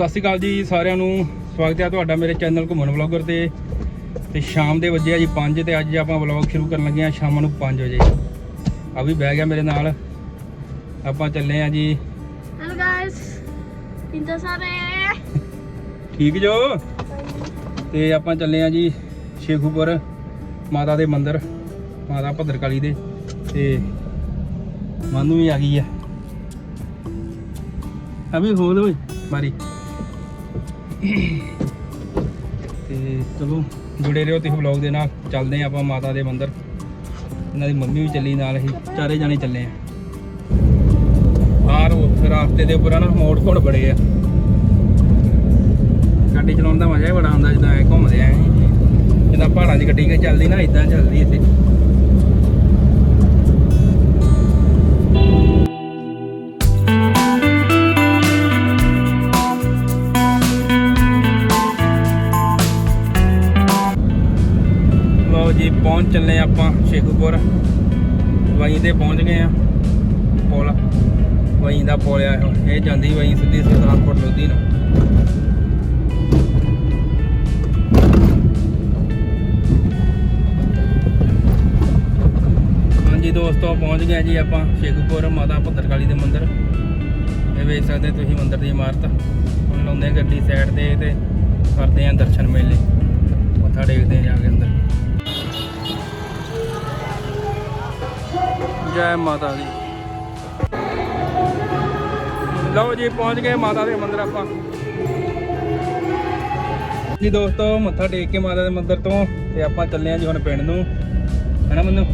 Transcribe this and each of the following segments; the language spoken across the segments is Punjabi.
ਸਤਿ ਸ਼੍ਰੀ ਅਕਾਲ ਜੀ ਸਾਰਿਆਂ ਨੂੰ। ਸਵਾਗਤ ਹੈ ਤੁਹਾਡਾ ਮੇਰੇ ਚੈਨਲ ਘੁੰਮਣ ਵਲੌਗਰ ਤੇ। ਤੇ ਸ਼ਾਮ ਦੇ ਵਜੇ ਆ ਜੀ 5 ਤੇ ਅੱਜ ਆਪਾਂ ਵਲੌਗ ਸ਼ੁਰੂ ਕਰਨ ਲੱਗੇ ਆ ਸ਼ਾਮ ਨੂੰ 5 ਵਜੇ। ਆ ਵੀ ਬਹਿ ਗਿਆ ਮੇਰੇ ਨਾਲ। ਆਪਾਂ ਚੱਲੇ ਆ ਜੀ। Hello guys, pinta sare. ਠੀਕ ਜੋ? ਤੇ ਆਪਾਂ ਚੱਲੇ ਆ ਜੀ ਸ਼ੇਖੂਪੁਰ ਮਾਤਾ ਦੇ ਮੰਦਿਰ ਮਾਤਾ ਭੱਦਰਕਾਲੀ ਦੇ। ਤੇ ਮਾਨੂ ਵੀ ਆ ਗਈ ਆ। ਅਭੀ ਖੋਲ ਓਏ ਮਾਰੀ। ਤੇ ਚਲੋ, ਜੁੜੇ ਰਹੋ ਤੁਸੀਂ ਵਲੌਗ ਦੇ ਨਾਲ। ਚੱਲਦੇ ਆ ਆਪਾਂ ਮਾਤਾ ਦੇ ਮੰਦਿਰ। ਇਹਨਾਂ ਦੀ ਮੰਮੀ ਵੀ ਚੱਲੀ ਨਾਲ, ਅਸੀਂ ਚਾਰੇ ਜਾਣੇ ਚੱਲੇ ਆ ਆਰ ਰਾਸਤੇ ਦੇ ਉੱਪਰ ਨਾ, ਮੋੜ ਘੁੰਡ ਬੜੇ ਆ। ਗੱਡੀ ਚਲਾਉਣ ਦਾ ਮਜ਼ਾ ਹੀ ਬੜਾ ਆਉਂਦਾ, ਜਿੱਦਾਂ ਐ ਘੁੰਮਦੇ ਆ। ਜਿੱਦਾਂ ਪਹਾੜਾਂ 'ਚ ਗੱਡੀ ਚੱਲਦੀ ਨਾ ਇਦਾਂ ਚੱਲਦੀ ਇੱਥੇ। ਪਹੁੰਚ ਚੱਲੇ ਆਪਾਂ ਸ਼ੇਖੂਪੁਰ। ਵਹੀਂ ਤੇ ਪਹੁੰਚ ਗਏ ਆ ਪੁਲ। ਵਹੀਂ ਦਾ ਪੁਲ ਆ ਇਹ। ਜਾਂਦੀ ਵਹੀਂ ਸਿੱਧੀ ਸੁਲਤਾਨਪੁਰ ਲੋਧੀ ਨੂੰ। ਹਾਂਜੀ ਦੋਸਤੋ, ਪਹੁੰਚ ਗਏ ਜੀ ਆਪਾਂ ਸ਼ੇਖੂਪੁਰ ਮਾਤਾ ਭੱਦਰਕਾਲੀ ਦੇ ਮੰਦਿਰ। ਇਹ ਵੇਖ ਸਕਦੇ ਤੁਸੀਂ ਮੰਦਿਰ ਦੀ ਇਮਾਰਤ। ਹੁਣ ਲਾਉਂਦੇ ਗੱਡੀ ਸਾਈਡ ਤੇ ਤੇ ਕਰਦੇ ਆਂ ਦਰਸ਼ਨ ਮੇਲੇ। ਮੱਥਾ ਟੇਕਦੇ ਆਂ ਜਾ ਕੇ ਅੰਦਰ। ਜੈ ਮਾਤਾ ਦੀ। ਲਓ ਜੀ, ਪਹੁੰਚ ਗਏ ਮਾਤਾ ਦੇ ਮੰਦਿਰ ਆਪਾਂ। ਜੀ ਦੋਸਤੋ, ਮੱਥਾ ਟੇਕ ਕੇ ਮਾਤਾ ਦੇ ਮੰਦਿਰ ਤੋਂ ਤੇ ਆਪਾਂ ਚੱਲੇ ਆਂ ਜੀ ਹੁਣ ਪਿੰਡ ਨੂੰ। ਹੈਨਾ ਮੈਨੂੰ?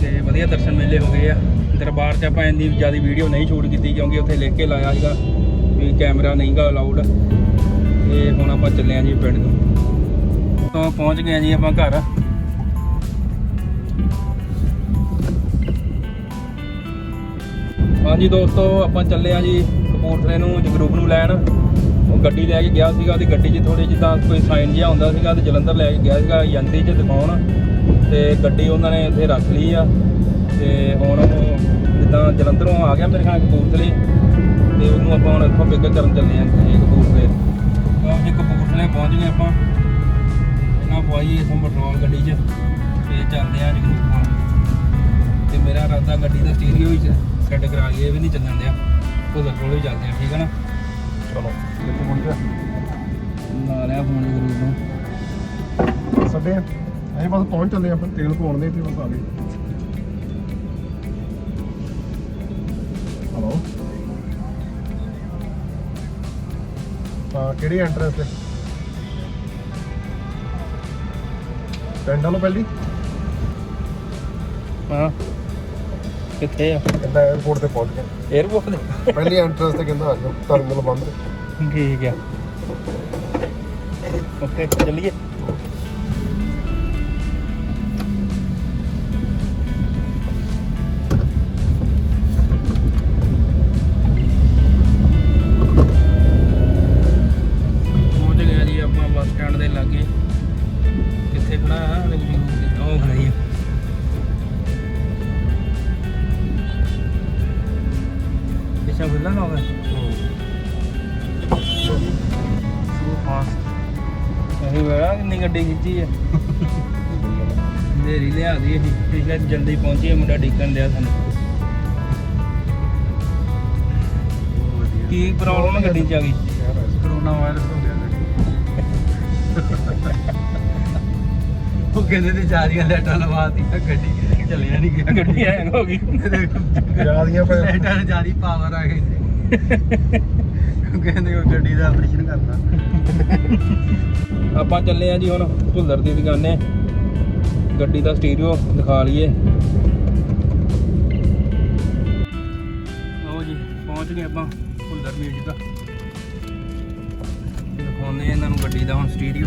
ਤੇ ਵਧੀਆ ਦਰਸ਼ਨ ਮੇਲੇ ਹੋ ਗਏ ਆ। ਦਰਬਾਰ 'ਚ ਆਪਾਂ ਇੰਨੀ ਜ਼ਿਆਦਾ ਵੀਡੀਓ ਨਹੀਂ ਸ਼ੂਟ ਕੀਤੀ ਕਿਉਂਕਿ ਉੱਥੇ ਲਿਖ ਕੇ ਲਾਇਆ ਸੀਗਾ ਵੀ ਕੈਮਰਾ ਨਹੀਂਗਾ ਅਲਾਉਡ ਤੇ ਹੁਣ ਆਪਾਂ ਚੱਲੇ ਆਂ ਜੀ ਪਿੰਡ ਨੂੰ। ਤੋਂ ਪਹੁੰਚ ਗਏ ਆਂ ਜੀ ਆਪਾਂ ਘਰ। ਹਾਂਜੀ ਦੋਸਤੋ, ਆਪਾਂ ਚੱਲੇ ਆਂ ਜੀ ਕਪੂਰਥਲੇ ਨੂੰ ਜਗਰੂਪ ਨੂੰ ਲੈਣ। ਉਹ ਗੱਡੀ ਲੈ ਕੇ ਗਿਆ ਸੀਗਾ ਉਹਦੀ ਗੱਡੀ 'ਚ ਥੋੜੀ ਜਿੱਦਾਂ ਕੋਈ ਸਾਈਨ ਜਿਹਾ ਹੁੰਦਾ ਸੀਗਾ ਤੇ ਜਲੰਧਰ ਲੈ ਕੇ ਗਿਆ ਸੀਗਾ ਏਜੰਸੀ 'ਚ ਦਿਖਾਉਣ। ਤੇ ਗੱਡੀ ਉਹਨਾਂ ਨੇ ਇੱਥੇ ਰੱਖ ਲਈ ਆ। ਤੇ ਹੁਣ ਉਹ ਜਿੱਦਾਂ ਜਲੰਧਰੋਂ ਆ ਗਿਆ ਮੇਰੇ ਖਿਆਲ ਕਪੂਰਥਲੇ। ਤੇ ਉਹਨੂੰ ਆਪਾਂ ਹੁਣ ਇੱਥੋਂ ਪਿਕ ਕਰਨ ਚੱਲੇ ਆਂ ਕਪੂਰਥਲੇ। ਤਾਂ ਜੀ, ਕਪੂਰਥਲੇ ਪਹੁੰਚ ਗਏ ਆਪਾਂ। ਇਹਨਾਂ ਪਵਾਈ ਇਥੋਂ ਪੈਟਰੋਲ ਗੱਡੀ 'ਚ। ਤੇ ਚੱਲਦੇ ਆਂ ਜਗਰੂਪ ਨੂੰ ਤੇ ਮੇਰਾ ਇਰਾਦਾ ਗੱਡੀ ਦਾ ਸਟੀਰੀਓ ਹੀ ਸੈੱਟ ਕਰਾ ਲਈਏ ਇਹ ਵੀ ਨਹੀਂ ਚੱਲਣ ਦਿਆ। ਉਹਦਾ ਕੋਲ ਹੀ ਚੱਲਦੇ ਆ ਠੀਕ ਹੈ ਨਾ? ਚਲੋ ਕਿੱਥੇ ਪਹੁੰਚ ਗਿਆ ਲਾ ਲਿਆ ਫੋਨ ਜਗਰੂਪ ਨੂੰ। ਸੱਦੇ ਆ। ਅਸੀਂ ਬਸ ਪਹੁੰਚ ਚੱਲੇ ਆਪਾਂ ਤੇਲ ਪਾਉਣ ਦੇ ਤੇ ਬਸ ਆ ਗਏ। ਹਲੋ ਤਾਂ ਕਿਹੜੀ ਐਂਟਰੈਂਸ ਤੇ? ਪਿੰਡ ਵੱਲੋਂ ਪਹਿਲੀ? ਹਾਂ। ਕਿੱਥੇ ਆ? ਕਹਿੰਦਾ 에어ਪੋਰਟ ਤੇ ਪਹੁੰਚ ਗਏ। 에어ਪੋਰਟ ਦੇ ਪਹਿਲੀ ਐਂਟਰੈਂਸ ਤੇ ਕਹਿੰਦਾ ਆ ਜਾਓ ਟਰਮੀਨਲ ਬੰਦ। ਠੀਕ ਆ। ਓਕੇ ਚੱਲੀਏ। ਅਸੀਂ ਵੇਰਾ ਕਿੰਨੀ ਗੱਡੀ ਖਿੱਚੀ ਆ। ਦੇਰੀ ਲਿਆ ਦੀ ਅਸੀਂ ਪਿਛਲੇ ਜਲਦੀ ਪਹੁੰਚੀ ਮੁੰਡਾ ਡਿੱਗਣ ਦਿਆ ਸਾਨੂੰ। ਕੀ ਪ੍ਰੋਬਲਮ ਗੱਡੀ ਚ ਆ ਗਈ? ਕਰੋਨਾ ਵਾਇਰਸ ਹੋ ਗਿਆ ਉਹ ਕਹਿੰਦੇ ਤੇ ਚਾਰੀਆਂ ਲਾਈਟਾਂ ਲਵਾਤੀਆਂ ਗੱਡੀ ਚੱਲਿਆ ਨਹੀਂ ਗਿਆ ਗੱਡੀ ਹੈਂਗ ਹੋ ਗਈ। ਜਿਆਦੀਆਂ ਪੈ ਲਾਈਟਾਂ ਨਾਲ ਜਿਆਦੀ ਪਾਵਰ ਆ ਗਈ। ਕਹਿੰਦੇ ਉਹ ਗੱਡੀ ਦਾ ਆਪਰੇਸ਼ਨ ਕਰਨਾ ਆਪਾਂ ਚੱਲੇ ਆ ਜੀ ਹੁਣ ਭੁੱਲਰ ਦੀ ਦੁਕਾਨੇ। ਗੱਡੀ ਦਾ ਸਟੀਰੀਓ ਦਿਖਾ ਲਈਏ। ਲਓ ਜੀ, ਪਹੁੰਚ ਗਏ ਆਪਾਂ ਭੁੱਲਰ ਮਿਊਜ਼ਿਕ ਦਾ ਦਿਖਾਉਂਦੇ ਆ ਇਹਨਾਂ ਨੂੰ ਗੱਡੀ ਦਾ ਹੁਣ ਸਟੀਰੀਓ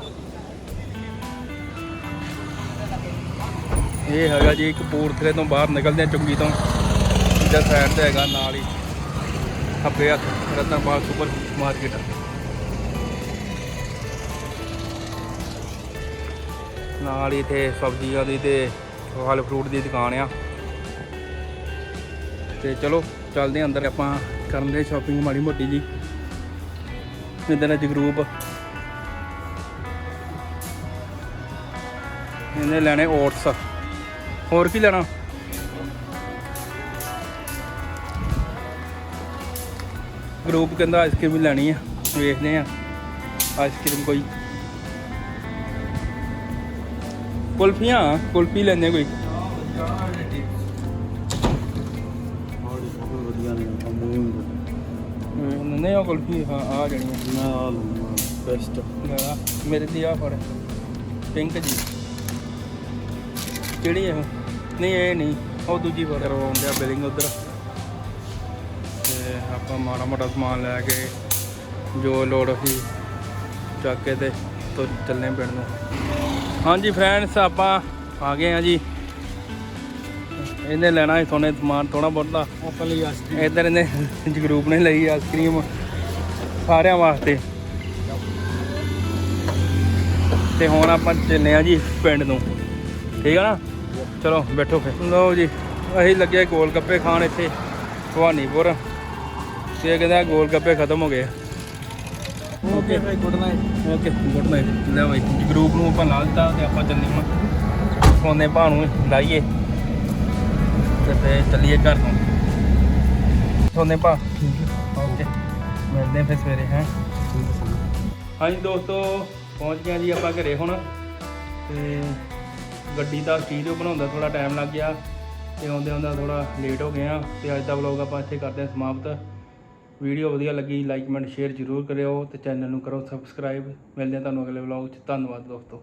ਇਹ ਹੈਗਾ ਜੀ ਕਪੂਰਥਲੇ ਤੋਂ ਬਾਹਰ ਨਿਕਲਦੇ ਆ, ਚੁੰਗੀ ਤੋਂ। ਜਿਹੜਾ ਸਾਈਡ ਤੇ ਹੈਗਾ ਨਾਲ ਹੀ। ਖੱਬੇ ਹੱਥ ਰਤਨਪਾਲ ਸੁਪਰ ਮਾਰਕੀਟ। ਨਾਲ ਹੀ ਇੱਥੇ ਸਬਜ਼ੀਆਂ ਦੀ ਤੇ ਫਲ ਫਰੂਟ ਦੀ ਦੁਕਾਨ ਆ। ਤੇ ਚਲੋ, ਚੱਲਦੇ ਹਾਂ ਅੰਦਰ, ਆਪਾਂ ਕਰਨ ਦੇ ਸ਼ਾਪਿੰਗ ਮਾੜੀ ਮੋਟੀ ਜੀ। ਇਧਰ ਜਗਰੂਪ ਇਹਨੇ ਲੈਣੇ ਓਟਸ ਹੋਰ ਕੀ ਲੈਣਾ? ਗਰੂਪ ਕਹਿੰਦਾ ਆਈਸਕ੍ਰੀਮ ਵੀ ਲੈਣੀ ਆ ਵੇਖਦੇ ਆ। ਆਈਸਕ੍ਰੀਮ ਕੋਈ। ਕੁਲਫੀਆਂ ਕੁਲਫੀ ਲੈਣੇ ਕੋਈ। ਨੇ ਨਹੀਂ ਉਹ ਕੁਲਫੀ ਹਾਂ ਆ ਜਾਣੀ ਨਾਲ ਬੈਸਟ ਮੇਰੇ ਦੀ ਆ ਫੜ। ਪਿੰਕ ਜੀ। ਕਿਹੜੀ ਹੈ ਉਹ ਨਹੀਂ ਇਹ ਨਹੀਂ। ਉਹ ਦੂਜੀ ਫੜ ਕਰਵਾਉਂਦੇ ਆ ਬਿਲਿੰਗ ਉਧਰ। ਤੇ ਆਪਾਂ ਮਾੜਾ ਮੋਟਾ ਸਮਾਨ ਲੈ ਕੇ ਜੋ ਲੋੜ ਸੀ ਚੱਕ ਕੇ ਤੇ ਤੁਰ ਚੱਲੇ ਪਿੰਡ ਨੂੰ। ਹਾਂਜੀ ਫਰੈਂਡਸ ਆਪਾਂ ਆ ਗਏ ਆ ਜੀ। ਇਹਨੇ ਲੈਣਾ ਹੈ ਸੋਨੇ ਸਮਾਨ ਥੋੜਾ ਬਹੁਤਾ। ਆਪਾਂ ਲਈ ਆਸਟੀ ਇਧਰ ਇਹਨੇ ਜਗਰੂਪ ਨੇ ਲਈ ਆਈਸਕ੍ਰੀਮ ਸਾਰਿਆਂ ਵਾਸਤੇ। ਤੇ ਹੁਣ ਆਪਾਂ ਚੱਲੇ ਆ ਜੀ ਪਿੰਡ ਨੂੰ। ਠੀਕ ਆ ਨਾ? ਚਲੋ ਬੈਠੋ ਫਿਰ। ਲਓ ਜੀ ਅਸੀਂ ਲੱਗੇ ਗੋਲ ਗੱਪੇ ਖਾਣ ਇੱਥੇ ਭਵਾਨੀਪੁਰ। ਤੇ ਕਹਿੰਦਾ ਗੋਲ ਗੱਪੇ ਖਤਮ ਹੋ ਗਏ ਓਕੇ ਭਾਈ good night okay good night ਲੈ ਬਾਈ ਗਰੂਪ ਨੂੰ ਆਪਾਂ ਲਾ ਦਿੱਤਾ ਤੇ ਆਪਾਂ ਚੱਲੇ ਹਾਂ ਸੋਨੇ ਨੂੰ ਲਾਈਏ। ਤੇ ਫੇਰ ਚੱਲੀਏ ਘਰ ਨੂੰ। ਸੋਨੇ ਭਾ ਓਕੇ ਮਿਲਦੇ ਫਿਰ ਸਵੇਰੇ ਹੈ। ਹਾਂਜੀ ਦੋਸਤੋ ਪਹੁੰਚ ਗਏ ਜੀ ਆਪਾਂ ਘਰੇ ਹੁਣ। ਤੇ ਗੱਡੀ ਦਾ ਸਟੀਰੀਓ ਬਣਾਉਂਦਾ ਥੋੜਾ ਟਾਈਮ ਲੱਗ ਗਿਆ ਤੇ ਆਉਂਦੇ ਆਉਂਦਾ ਥੋੜਾ ਲੇਟ ਹੋ ਗਏ ਆ ਤੇ ਅੱਜ ਦਾ ਵਲੌਗ ਆਪਾਂ ਇੱਥੇ ਕਰਦੇ ਹਾਂ ਸਮਾਪਤ। ਵੀਡੀਓ ਵਧੀਆ ਲੱਗੀ ਲਾਈਕ ਕਮੈਂਟ ਸ਼ੇਅਰ ਜ਼ਰੂਰ ਕਰਿਓ ਤੇ ਚੈਨਲ ਨੂੰ ਕਰੋ ਸਬਸਕ੍ਰਾਈਬ ਮਿਲਦੇ ਹਾਂ ਤੁਹਾਨੂੰ ਅਗਲੇ ਵਲੌਗ 'ਚ। ਧੰਨਵਾਦ ਦੋਸਤੋ।